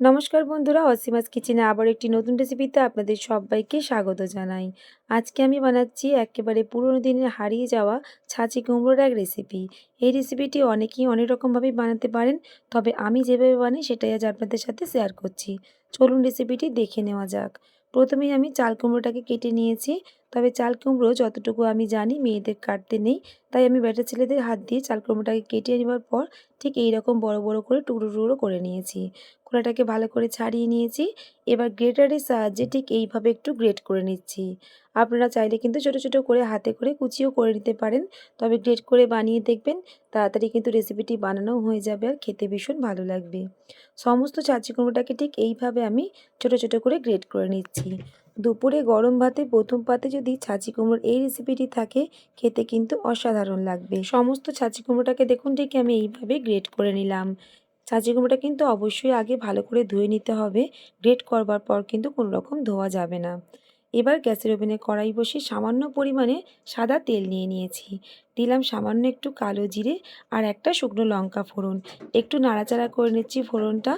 নমস্কার বন্ধুরা, অসীমাস কিচেনে আবার একটি নতুন রেসিপিতে আপনাদের সবাইকে স্বাগত জানাই। আজকে আমি বানাচ্ছি একেবারে পুরনো দিনের হারিয়ে যাওয়া ছাঁচি কুমড়োর এক রেসিপি এই রেসিপিটি অনেকেই অনেক রকমভাবেই বানাতে পারেন, তবে আমি যেভাবে বানাই সেটাই আজ আপনাদের সাথে শেয়ার করছি। চলুন রেসিপিটি দেখে নেওয়া যাক। প্রথমেই আমি চাল কুমড়োটাকে কেটে নিয়েছি। তবে চাল কুমড়ো যতটুকু আমি জানি মেয়েদের কাটতে নেই, তাই আমি বেটা ছেলেদের হাত দিয়ে চাল কুমড়োটাকে কেটে নেওয়ার পর ঠিক এই রকম বড় বড় করে টুকরো টুকরো করে নিয়েছি। খোলাটাকে ভালো করে ছাড়িয়ে নিয়েছি। এবার গ্রেটারের সাহায্যে ঠিক এইভাবে একটু গ্রেট করে নিচ্ছি। আপনারা চাইলে কিন্তু ছোটো ছোটো করে হাতে করে কুচিও করে নিতে পারেন, তবে গ্রেট করে বানিয়ে দেখবেন, তাড়াতাড়ি কিন্তু রেসিপিটি বানানো হয়ে যাবে আর খেতে ভীষণ ভালো লাগবে। সমস্ত চাচি কুমড়োটাকে ঠিক এইভাবে আমি ছোট ছোট করে গ্রেট করে নিচ্ছি। দুপুরে গরম ভাতে প্রথম পাতে যদি ছাঁচি কুমড়োর এই রেসিপিটি থাকে, খেতে কিন্তু অসাধারণ লাগবে। সমস্ত ছাঁচি কুমড়োটাকে দেখুন, ঠিক আমি এইভাবে গ্রেট করে নিলাম। ছাঁচি কুমড়োটা কিন্তু অবশ্যই আগে ভালো করে ধুয়ে নিতে হবে। গ্রেট করবার পর কিন্তু কোনো রকম ধোয়া যাবে না। এবার গ্যাসের ওভেনে কড়াই বসে সামান্য পরিমাণে সাদা তেল নিয়ে নিয়েছি। দিলাম সামান্য একটু কালো জিরে আর একটা শুকনো লঙ্কা ফোড়ন। একটু নাড়াচাড়া করে নিচ্ছি ফোড়নটা।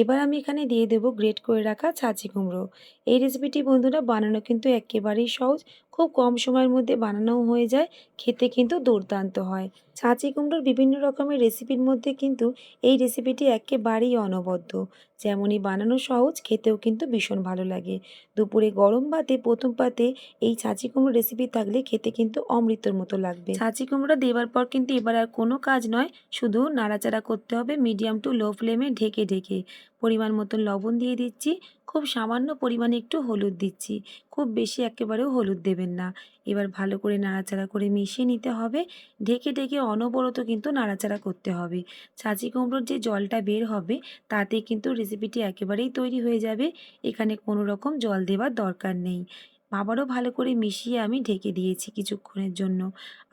এবার আমি এখানে দিয়ে দেবো গ্রেট করে রাখা ছাঁচি কুমড়ো। এই রেসিপিটি বন্ধুরা বানানো কিন্তু একেবারেই সহজ। খুব কম সময়ের মধ্যে বানানোও হয়ে যায়। খেতে কিন্তু দুর্দান্ত হয়। ছাঁচি কুমড়োর বিভিন্ন রকমের রেসিপির মধ্যে কিন্তু এই রেসিপিটি একেবারেই অনবদ্য। যেমনই বানানো সহজ, খেতেও কিন্তু ভীষণ ভালো লাগে। দুপুরে গরম ভাতে, প্রথম পাতে এই ছাঁচি কুমড়ো রেসিপি থাকলে খেতে কিন্তু অমৃতর মতো লাগবে। ছাঁচি কুমড়ো দেওয়ার পর কিন্তু এবার আর কোনো কাজ নয়, শুধু নাড়াচাড়া করতে হবে মিডিয়াম টু লো ফ্লেমে ঢেকে ঢেকে। পরিমাণ মতন লবণ দিয়ে দিচ্ছি, খুব সামান্য পরিমাণে একটু হলুদ দিচ্ছি, খুব বেশি একেবারেও হলুদ দেবেন না। এবার ভালো করে নাড়াচাড়া করে মিশিয়ে নিতে হবে, ঢেকে ঢেকে অনবরত কিন্তু নাড়াচাড়া করতে হবে। ছাঁচি কুমড়োর যে জলটা বের হবে তাতে কিন্তু রেসিপিটি একেবারেই তৈরি হয়ে যাবে, এখানে কোনো রকম জল দেওয়ার দরকার নেই। আবারও ভালো করে মিশিয়ে আমি ঢেকে দিয়েছি কিছুক্ষণের জন্য।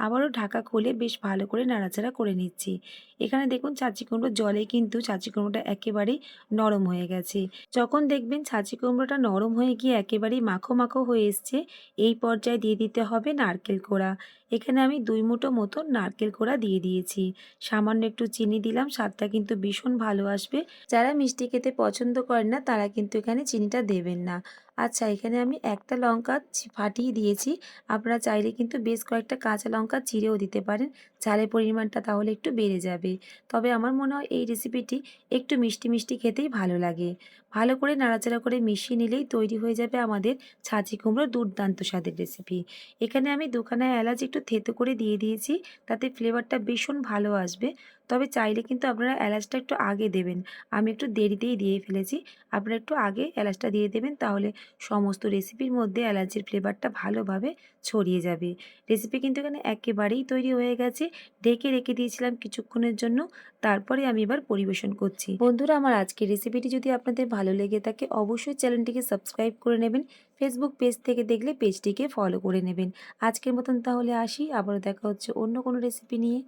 আবারও ঢাকা খুলে বেশ ভালো করে নাড়াচাড়া করে নিচ্ছি। এখানে দেখুন ছাঁচি কুমড়োর জলে কিন্তু ছাঁচি কুমড়োটা একেবারেই নরম হয়ে গেছে। যখন দেখবেন ছাঁচি কুমড়োটা নরম হয়ে গিয়ে একেবারেই মাখো মাখো হয়ে এসছে, এই পর্যায়ে দিয়ে দিতে হবে নারকেল কোড়া। এখানে আমি দুই মুঠো মতো নারকেল কোড়া দিয়ে দিয়েছি। সামান্য একটু চিনি দিলাম, স্বাদটা কিন্তু ভীষণ ভালো আসবে। যারা মিষ্টি খেতে পছন্দ করেন না, তারা কিন্তু এখানে চিনিটা দেবেন না। আচ্ছা এখানে আমি একটা লঙ্কা ফাটিয়ে দিয়েছি। আপনারা চাইলে কিন্তু বেশ কয়েকটা কাঁচা লঙ্কা চিরেও দিতে পারেন। ঝালের পরিমাণটা তাহলে একটু বেড়ে যাবে। তবে আমার মনে হয় এই রেসিপিটি একটু মিষ্টি মিষ্টি খেতেই ভালো লাগে। ভালো করে নাড়াচাড়া করে মিশিয়ে নিলেই তৈরি হয়ে যাবে আমাদের ছাঁচি কুমড়োর দুর্দান্ত স্বাদের রেসিপি এখানে আমি দুখানা এলাচ একটু থেতো করে দিয়ে দিয়েছি। তাতে ফ্লেভারটা ভীষণ ভালো আসবে। তবে চাইলে কিন্তু আপনারা এলাচটা একটু আগে দেবেন। আমি একটু দেরিতেই দিয়ে ফেলেছি। আপনারা একটু আগে এলাচটা দিয়ে দেবেন, তাহলে সমস্ত রেসিপির মধ্যে এলাচির ফ্লেভারটা ভালোভাবে ছড়িয়ে যাবে। রেসিপি কিন্তু এখানে একেবারেই তৈরি হয়ে গেছে। ঢেকে রেখে দিয়েছিলাম কিছুক্ষণের জন্য, তারপরে আমি এবার পরিবেশন করছি। বন্ধুরা, আমার আজকের রেসিপিটি যদি আপনাদের ভালো লেগে থাকে, অবশ্যই চ্যানেলটিকে সাবস্ক্রাইব করে নেবেন। ফেসবুক পেজ থেকে দেখলে পেজটিকে ফলো করে নেবেন। আজকের মতন তাহলে আসি। আবারও দেখা হচ্ছে অন্য কোনো রেসিপি নিয়ে।